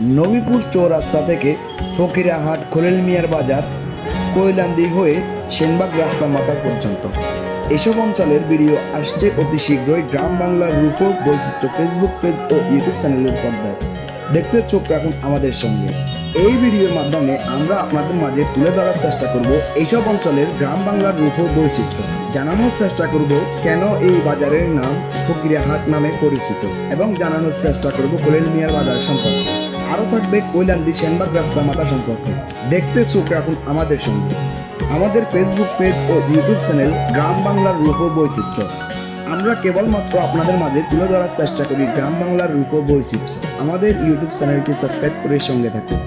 নবীপুর চৌরাস্তা থেকে ফকিরাহাট খোলেল মিয়ার বাজার কৈলান্দি হয়ে সেনবাগ রাস্তা মাথা পর্যন্ত। এসব অঞ্চলের ভিডিও আসছে অতি শীঘ্রই গ্রাম বাংলার রূপ বৈচিত্র্য ফেসবুক পেজ ও ইউটিউব চ্যানেলের পর্দায়। দেখতে চোখ রাখুন আমাদের সঙ্গে। এই ভিডিওর মাধ্যমে আমরা আপনাদের মাঝে তুলে ধরার চেষ্টা করব এইসব অঞ্চলের গ্রাম বাংলার রূপ বৈচিত্র্য। জানানোর চেষ্টা করব কেন এই বাজারের নাম ফকিরাহাট নামে পরিচিত। এবং জানানোর চেষ্টা করব কোলেল মিয়ার বাজার সম্পর্কে। থাকবে কৈলান্দি সেনবাগ রাস্তা মাথা সম্পর্কে। দেখতে চোখ রাখুন আমাদের সঙ্গে। আমাদের ফেসবুক পেজ ও ইউটিউব চ্যানেল গ্রাম বাংলার রূপ বৈচিত্র্য আমরা কেবলমাত্র আপনাদের মাঝে তুলে ধরার চেষ্টা করি গ্রাম বাংলার রূপ বৈচিত্র্য আমাদের ইউটিউব চ্যানেলটি সাবস্ক্রাইব করে সঙ্গে থাকুন।